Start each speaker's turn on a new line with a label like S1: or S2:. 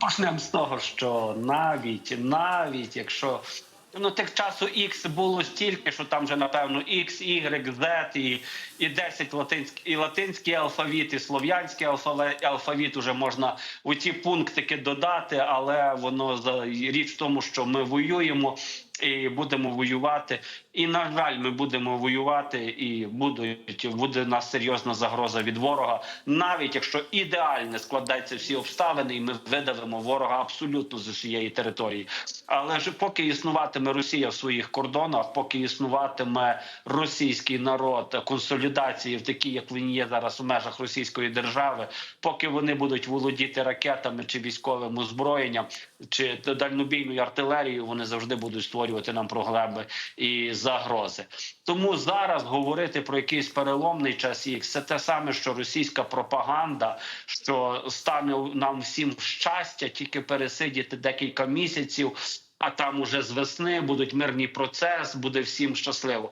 S1: Почнемо з того, що навіть навіть якщо ну тих часу X було стільки, що там вже напевно X, Y, Z і, і 10 латинські, і латинський алфавіт, і слов'янський алфавіт, алфавіт уже можна у ті пунктики додати, але воно за річ в тому, що ми воюємо. І будемо воювати, і на жаль, ми будемо воювати, і будуть буде нас серйозна загроза від ворога, навіть якщо ідеально складаються всі обставини, і ми видавимо ворога абсолютно з усієї території. Але ж поки існуватиме Росія в своїх кордонах, поки існуватиме російський народ консолідації, в такі, як він є зараз у межах Російської держави, поки вони будуть володіти ракетами чи військовим озброєнням, чи дальнобійною артилерією, вони завжди будуть створювати нам проблеми і загрози. Тому зараз говорити про якийсь переломний час їх – це те саме, що російська пропаганда, що стане нам всім щастя, тільки пересидіти декілька місяців. А там уже з весни будуть мирний процес, буде всім щасливо.